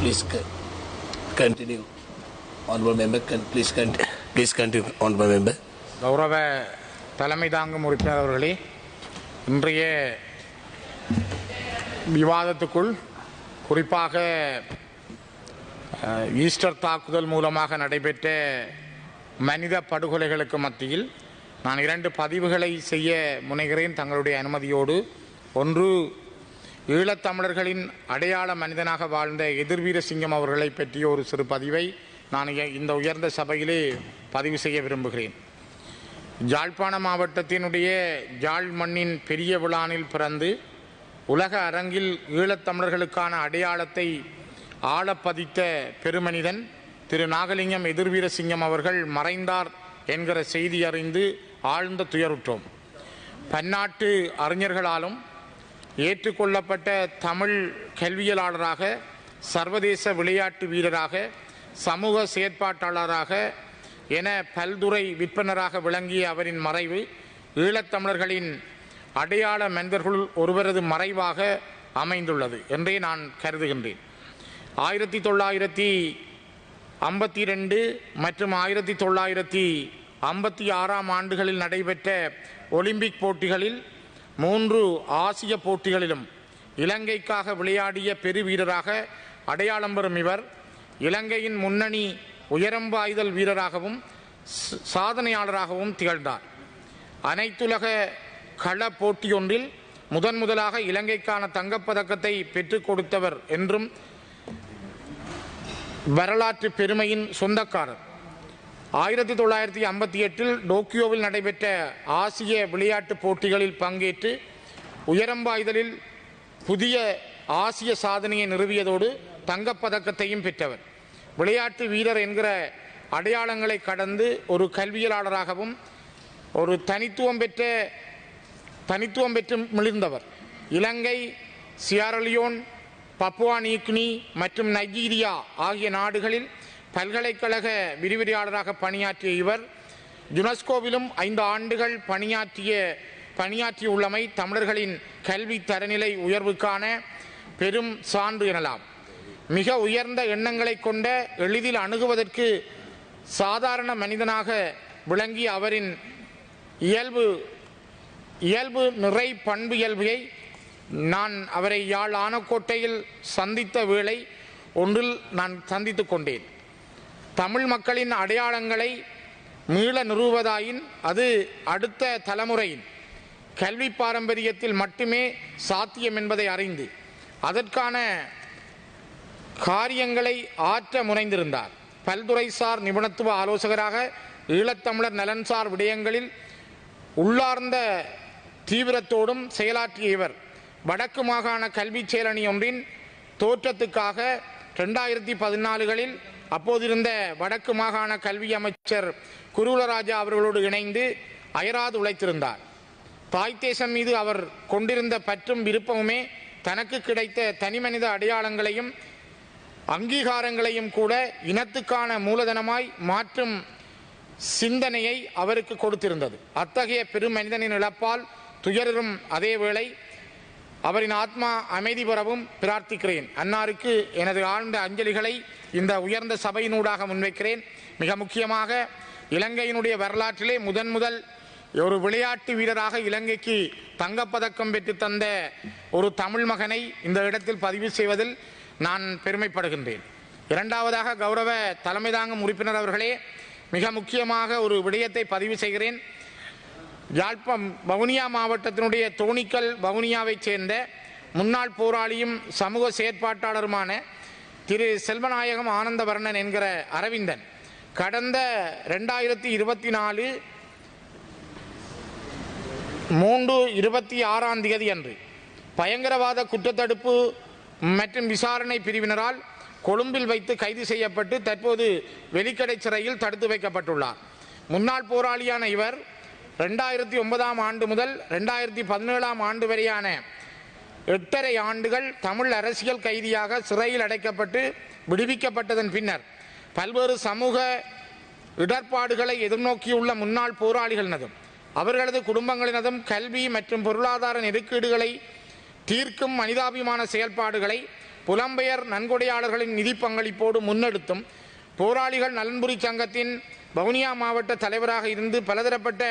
Please co- continue. Honorable member, can please continue. Please continue, honorable member. கௌரவ தலைமை தாங்கும் உறுப்பினர் அவர்களே இன்றைய விவாதத்துக்குள் குறிப்பாக ஈஸ்டர் தாக்குதல் மூலமாக நடைபெற்ற மனித படுகொலைகளுக்கு மத்தியில் நான் இரண்டு பதிவுகளை செய்ய முனைகிறேன் தங்களுடைய அனுமதியோடு ஒன்று ஈழத்தமிழர்களின் அடையாள மனிதனாக வாழ்ந்த எதிர்வீர சிங்கம் அவர்களை பற்றிய ஒரு சிறு பதிவை நான் இந்த உயர்ந்த சபையிலே பதிவு செய்ய விரும்புகிறேன். ஜாழ்ப்பாண மாவட்டத்தினுடைய ஜாழ் மண்ணின் பெரிய விழானில் பிறந்து உலக அரங்கில் ஈழத்தமிழர்களுக்கான அடையாளத்தை ஆழப்பதித்த பெருமனிதன் திரு நாகலிங்கம் எதிர்வீரசிங்கம் அவர்கள் மறைந்தார் என்கிற செய்தி அறிந்து ஆழ்ந்த துயருற்றோம். பன்னாட்டு அறிஞர்களாலும் ஏற்றுக்கொள்ளப்பட்ட தமிழ் கல்வியலாளராக சர்வதேச விளையாட்டு வீரராக சமூக செயற்பாட்டாளராக என பல்துறை விற்பனராக விளங்கிய அவரின் மறைவு ஈழத்தமிழர்களின் அடையாள மனிதர்களுள் ஒருவரது மறைவாக அமைந்துள்ளது என்றே நான் கருதுகின்றேன். ஆயிரத்தி தொள்ளாயிரத்தி ஐம்பத்தி ரெண்டு மற்றும் ஆயிரத்தி தொள்ளாயிரத்தி ஐம்பத்தி ஆறாம் ஆண்டுகளில் நடைபெற்ற ஒலிம்பிக் போட்டிகளில் மூன்று ஆசிய போட்டிகளிலும் இலங்கைக்காக விளையாடிய பெருவீரராக அடையாளம் பெறும் இவர் இலங்கையின் முன்னணி உயரம் ஆயுதல் வீரராகவும் சாதனையாளராகவும் திகழ்ந்தார். அனைத்துலக கள போட்டியொன்றில் முதன் முதலாக இலங்கைக்கான தங்கப்பதக்கத்தை பெற்றுக் கொடுத்தவர் என்றும் வரலாற்று பெருமையின் சொந்தக்காரர். ஆயிரத்தி தொள்ளாயிரத்தி ஐம்பத்தி எட்டில் டோக்கியோவில் நடைபெற்ற ஆசிய விளையாட்டுப் போட்டிகளில் பங்கேற்று உயரம்பாய்தலில் புதிய ஆசிய சாதனையை நிறுவியதோடு தங்கப்பதக்கத்தையும் பெற்றவர். விளையாட்டு வீரர் என்கிற அடையாளங்களை கடந்து ஒரு கல்வியலாளராகவும் ஒரு தனித்துவம் பெற்ற தனித்துவம் பெற்று மிளிர்ந்தவர். இலங்கை சியாரலியோன் பப்புவா நியூக்னி மற்றும் நைஜீரியா ஆகிய நாடுகளில் பல்கலைக்கழக விரிவுரையாளராக பணியாற்றிய இவர் யுனெஸ்கோவிலும் ஐந்து ஆண்டுகள் பணியாற்றிய பணியாற்றியுள்ளமை தமிழர்களின் கல்வி தரநிலை உயர்வுக்கான பெரும் சான்று எனலாம். மிக உயர்ந்த எண்ணங்களை கொண்ட எளிதில் அணுகுவதற்கு சாதாரண மனிதனாக விளங்கிய அவரின் இயல்பு இயல்பு நிறை பண்பு இயல்பை நான் அவரை யாழ் ஆனக்கோட்டையில் சந்தித்த வேளை ஒன்றில் நான் சந்தித்து கொண்டேன். தமிழ் மக்களின் அடையாளங்களை மீள நிறுவதாயின் அது அடுத்த தலைமுறையின் கல்வி பாரம்பரியத்தில் மட்டுமே சாத்தியம் என்பதை அறிந்து அதற்கான காரியங்களை ஆற்ற முனைந்திருந்தார். பல்துறைசார் நிபுணத்துவ ஆலோசகராக ஈழத்தமிழர் நலன்சார் விடயங்களில் உள்ளார்ந்த தீவிரத்தோடும் செயலாற்றிய இவர் வடக்கு மாகாண கல்விச் செயலணி ஒன்றின் தோற்றத்துக்காக ரெண்டாயிரத்தி பதினாலுகளில் அப்போதிருந்த வடக்கு மாகாண கல்வி அமைச்சர் குருலராஜா அவர்களோடு இணைந்து அயராது உழைத்திருந்தார். தாய் தேசம் மீது அவர் கொண்டிருந்த பற்றும் விருப்பமுமே தனக்கு கிடைத்த தனிமனித அடையாளங்களையும் அங்கீகாரங்களையும் கூட இனத்துக்கான மூலதனமாய் மாற்றும் சிந்தனையை அவருக்கு கொடுத்திருந்தது. அத்தகைய பெருமனிதனின் இழப்பால் துயரும் அதேவேளை அவரின் ஆத்மா அமைதி பெறவும் பிரார்த்திக்கிறேன். அன்னாருக்கு எனது ஆழ்ந்த அஞ்சலிகளை இந்த உயர்ந்த சபையினூடாக முன்வைக்கிறேன். மிக முக்கியமாக இலங்கையினுடைய வரலாற்றிலே முதன் முதல் ஒரு விளையாட்டு வீரராக இலங்கைக்கு தங்கப்பதக்கம் பெற்று தந்த ஒரு தமிழ் மகனை இந்த இடத்தில் பதிவு செய்வதில் நான் பெருமைப்படுகின்றேன். இரண்டாவதாக கௌரவ தலைமை தாங்கும் உறுப்பினர் அவர்களே மிக முக்கியமாக ஒரு விடயத்தை பதிவு செய்கிறேன். யாழ்ப்பம் வவுனியா மாவட்டத்தினுடைய தோணிக்கல் வவுனியாவைச் சேர்ந்த முன்னாள் போராளியும் சமூக செயற்பாட்டாளருமான திரு செல்வநாயகம் ஆனந்தவர்ணன் என்கிற அரவிந்தன் கடந்த ரெண்டாயிரத்தி இருபத்தி நாலு மூன்று இருபத்தி ஆறாம் தேதி அன்று பயங்கரவாத குற்றத்தடுப்பு மற்றும் விசாரணை பிரிவினரால் கொழும்பில் வைத்து கைது செய்யப்பட்டு தற்போது வெலிக்கடை சிறையில் தடுத்து வைக்கப்பட்டுள்ளார். முன்னாள் போராளியான இவர் ரெண்டாயிரத்தி ஒன்பதாம் ஆண்டு முதல் ரெண்டாயிரத்தி பதினேழாம் ஆண்டு வரையான எட்டரை ஆண்டுகள் தமிழ் அரசியல் கைதியாக சிறையில் அடைக்கப்பட்டு விடுவிக்கப்பட்டதன் பின்னர் பல்வேறு சமூக இடர்பாடுகளை எதிர்நோக்கியுள்ள முன்னாள் போராளிகளினதும் அவர்களது குடும்பங்களினதும் கல்வி மற்றும் பொருளாதார நெருக்கீடுகளை தீர்க்கும் மனிதாபிமான செயல்பாடுகளை புலம்பெயர் நன்கொடையாளர்களின் நிதி பங்களிப்போடு முன்னெடுத்தும் போராளிகள் நலன்புரி சங்கத்தின் வவுனியா மாவட்ட தலைவராக இருந்து பலதரப்பட்ட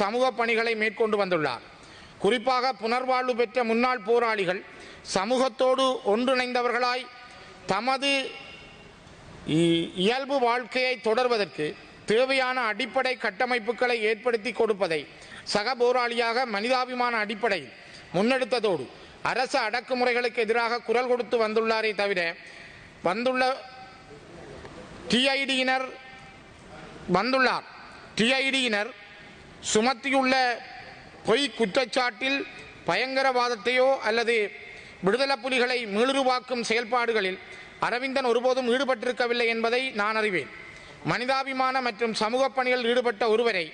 சமூக பணிகளை மேற்கொண்டு வந்துள்ளார். குறிப்பாக புனர்வாழ்வு பெற்ற முன்னாள் போராளிகள் சமூகத்தோடு ஒன்றிணைந்தவர்களாய் தமது இயல்பு வாழ்க்கையை தொடர்வதற்கு தேவையான அடிப்படை கட்டமைப்புகளை ஏற்படுத்தி கொடுப்பதை சக போராளியாக மனிதாபிமான அடிப்படையில் முன்னெடுத்ததோடு அரச அடக்குமுறைகளுக்கு எதிராக குரல் கொடுத்து வந்துள்ளாரே தவிர வந்துள்ள டிஐடியினர் வந்துள்ளார். டிஐடியினர் சுமத்தியுள்ள பொய் குற்றச்சாட்டில் பயங்கரவாதத்தையோ அல்லது விடுதலை புலிகளை மீளுருவாக்கும் செயல்பாடுகளில் அரவிந்தன் ஒருபோதும் ஈடுபட்டிருக்கவில்லை என்பதை நான் அறிவேன். மனிதாபிமான மற்றும் சமூக பணிகளில் ஈடுபட்ட ஒருவரை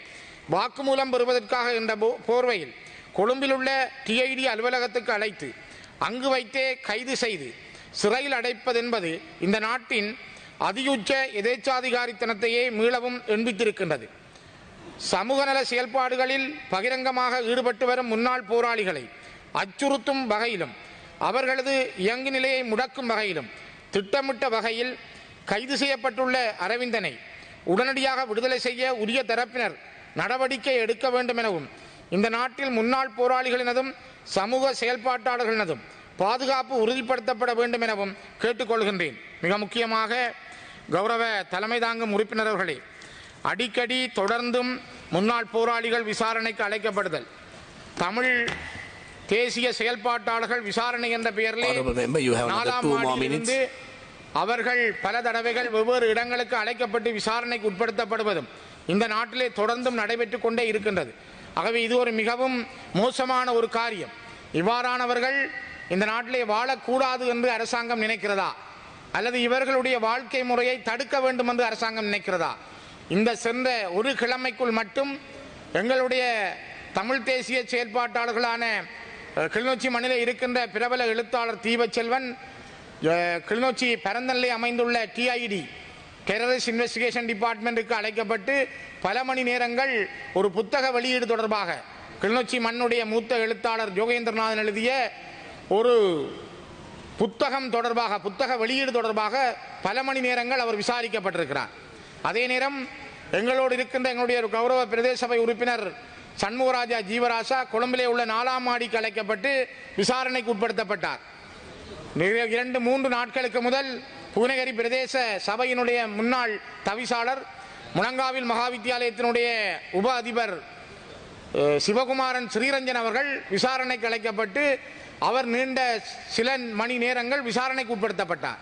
வாக்குமூலம் பெறுவதற்காக என்ற போ- போர்வையில் கொழும்பிலுள்ள டிஐடி அலுவலகத்துக்கு அழைத்து அங்கு வைத்தே கைது செய்து சிறையில் அடைப்பதென்பது இந்த நாட்டின் அதியுச்ச எதேச்சாதிகாரித்தனத்தையே மீளவும் எண்பித்திருக்கின்றது சமூக நல செயல்பாடுகளில் பகிரங்கமாக ஈடுபட்டு வரும் முன்னாள் போராளிகளை அச்சுறுத்தும் வகையிலும் அவர்களது இயங்கு நிலையை முடக்கும் வகையிலும் திட்டமிட்ட வகையில் கைது செய்யப்பட்டுள்ள அரவிந்தனை உடனடியாக விடுதலை செய்ய உரிய தரப்பினர் நடவடிக்கை எடுக்க வேண்டும் எனவும் இந்த நாட்டில் முன்னாள் போராளிகளினதும் சமூக செயல்பாட்டாளர்களினதும் பாதுகாப்பு உறுதிப்படுத்தப்பட வேண்டும் எனவும் கேட்டுக்கொள்கின்றேன். மிக முக்கியமாக கௌரவ தலைமை தாங்கும் உறுப்பினர்களே அடிக்கடி தொடர்ந்தும் முன்னாள் போராளிகள் விசாரணைக்கு அழைக்கப்படுதல். தமிழ் தேசிய செயல்பாட்டாளர்கள் விசாரணை என்ற பெயரிலே நாலாம் ஆண்டிலிருந்து அவர்கள் பல தடவைகள் வெவ்வேறு இடங்களுக்கு அழைக்கப்பட்டு விசாரணைக்கு உட்படுத்தப்படுவதும் இந்த நாட்டிலே தொடர்ந்தும் நடைபெற்றுக் கொண்டே இருக்கின்றது. ஆகவே இது ஒரு மிகவும் மோசமான ஒரு காரியம். இவ்வாறானவர்கள் இந்த நாட்டிலே வாழக்கூடாது என்று அரசாங்கம் நினைக்கிறதா? அல்லது இவர்களுடைய வாழ்க்கை முறையை தடுக்க வேண்டும் என்று அரசாங்கம் நினைக்கிறதா? இந்த சென்ற ஒரு கிழமைக்குள் மட்டும் எங்களுடைய தமிழ் தேசிய செயல்பாட்டாளர்களான கிளிநொச்சி மண்ணில் இருக்கின்ற பிரபல எழுத்தாளர் தீபச்செல்வன் கிளிநொச்சி பரந்தநிலை அமைந்துள்ள டிஐடி டெரரிஸ்ட் இன்வெஸ்டிகேஷன் டிபார்ட்மெண்ட்டுக்கு அழைக்கப்பட்டு பல மணி நேரங்கள் ஒரு புத்தக வெளியீடு தொடர்பாக கிளிநொச்சி மண்ணுடைய மூத்த எழுத்தாளர் யோகேந்திரநாதன் எழுதிய ஒரு புத்தகம் தொடர்பாக புத்தக வெளியீடு தொடர்பாக பல மணி நேரங்கள் அவர் விசாரிக்கப்பட்டிருக்கிறார். அதே நேரம் எங்களோடு இருக்கின்ற எங்களுடைய கௌரவ பிரதேச சபை உறுப்பினர் சண்முகராஜா ஜீவராசா கொழும்பிலே உள்ள நாலாம் மாடிக்கு அழைக்கப்பட்டு விசாரணைக்கு உட்படுத்தப்பட்டார். இரண்டு மூன்று நாட்களுக்கு முதல் புவனகிரி பிரதேச சபையினுடைய முன்னாள் தவிசாளர் முழங்காவில் மகாவித்தியாலயத்தினுடைய உப அதிபர் சிவகுமாரன் ஸ்ரீரஞ்சன் அவர்கள் விசாரணைக்கு அழைக்கப்பட்டு அவர் நீண்ட சில மணி நேரங்கள் விசாரணைக்கு உட்படுத்தப்பட்டார்.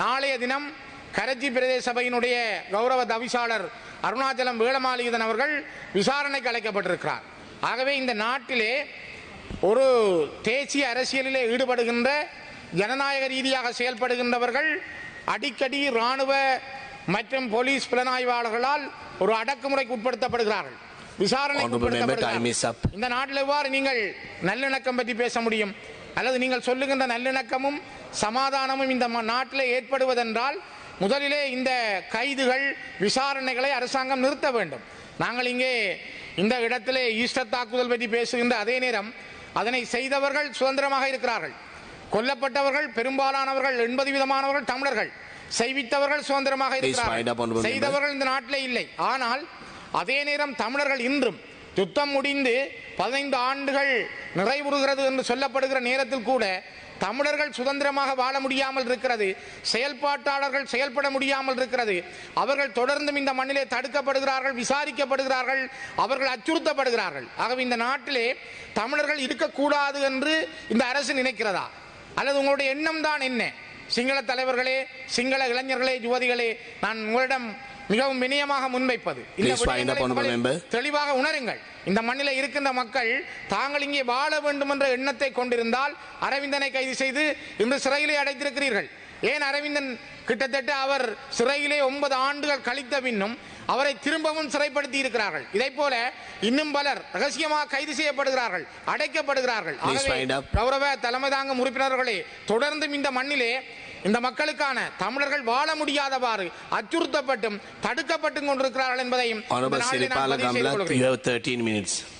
நாளைய தினம் கரச்சி பிரதேச சபையினுடைய கௌரவ தவிசாளர் அருணாச்சலம் வேளமாலிகதன் அவர்கள் விசாரணைக்கு அழைக்கப்பட்டிருக்கிறார். ஆகவே இந்த நாட்டிலே ஒரு தேசிய அரசியலிலே ஈடுபடுகின்ற ஜனநாயக ரீதியாக செயல்படுகின்றவர்கள் அடிக்கடி இராணுவ மற்றும் போலீஸ் புலனாய்வாளர்களால் ஒரு அடக்குமுறைக்கு உட்படுத்தப்படுகிறார்கள். உட்படுத்தப்படுகிறார்கள். இந்த நாட்டில் எவ்வாறு நீங்கள் நல்லிணக்கம் பற்றி பேச முடியும்? அல்லது நீங்கள் சொல்லுகின்ற நல்லிணக்கமும் சமாதானமும் இந்த நாட்டிலே ஏற்படுவதென்றால் முதலிலே இந்த கைதுகள் விசாரணைகளை அரசாங்கம் நிறுத்த வேண்டும். நாங்கள் இங்கே இந்த இடத்திலே ஈஸ்டர் தாக்குதல் பற்றி பேசுகின்ற அதே நேரம் அதனை செய்தவர்கள் சுதந்திரமாக இருக்கிறார்கள். கொல்லப்பட்டவர்கள் பெரும்பாலானவர்கள் எண்பது விதமானவர்கள் தமிழர்கள். செய்வித்தவர்கள் சுதந்திரமாக இருக்கிறார்கள். செய்தவர்கள் இந்த நாட்டிலே இல்லை. ஆனால் அதே நேரம் தமிழர்கள் இன்றும் யுத்தம் முடிந்து பதினைந்து ஆண்டுகள் நிறைவுறுகிறது என்று சொல்லப்படுகிற நேரத்தில் கூட தமிழர்கள் சுதந்திரமாக வாழ முடியாமல் இருக்கிறது செயல்பாட்டாளர்கள் செயல்பட முடியாமல் இருக்கிறது. அவர்கள் தொடர்ந்தும் இந்த மண்ணிலே தடுக்கப்படுகிறார்கள் விசாரிக்கப்படுகிறார்கள் அவர்கள் அச்சுறுத்தப்படுகிறார்கள். ஆகவே இந்த நாட்டிலே தமிழர்கள் இருக்கக்கூடாது என்று இந்த அரசு நினைக்கிறதா? அல்லது உங்களுடைய எண்ணம் தான் என்ன? சிங்கள தலைவர்களே சிங்கள இளைஞர்களே யுவதிகளே நான் உங்களிடம் மிகவும் வினயமாக முன்வைப்பது. இந்த. தெளிவாக உணருங்கள். இந்த மண்ணில் இருக்கின்ற மக்கள் தாங்கள் இங்கே வாழ வேண்டும் என்ற எண்ணத்தை கொண்டிருந்தால் அரவிந்தனை கைது செய்து இன்று சிறையிலே அடைத்திருக்கிறீர்கள். ஏன் அரவிந்தன் கிட்டத்தட்ட அவர் சிறையிலே ஒன்பது ஆண்டுகள் கழித்த பின்னும் அவரை திரும்பவும் சிறைப்படுத்தி இருக்கிறார்கள். இதை போல இன்னும் பலர் ரகசியமாக கைது செய்யப்படுகிறார்கள் அடைக்கப்படுகிறார்கள். கௌரவ தலைமை தாங்கும் உறுப்பினர்களே தொடர்ந்தும் இந்த மண்ணிலே இந்த மக்களுக்கான தமிழர்கள் வாழ முடியாதவாறு அச்சுறுத்தப்பட்டும் தடுக்கப்பட்டும் கொண்டிருக்கிறார்கள் என்பதையும்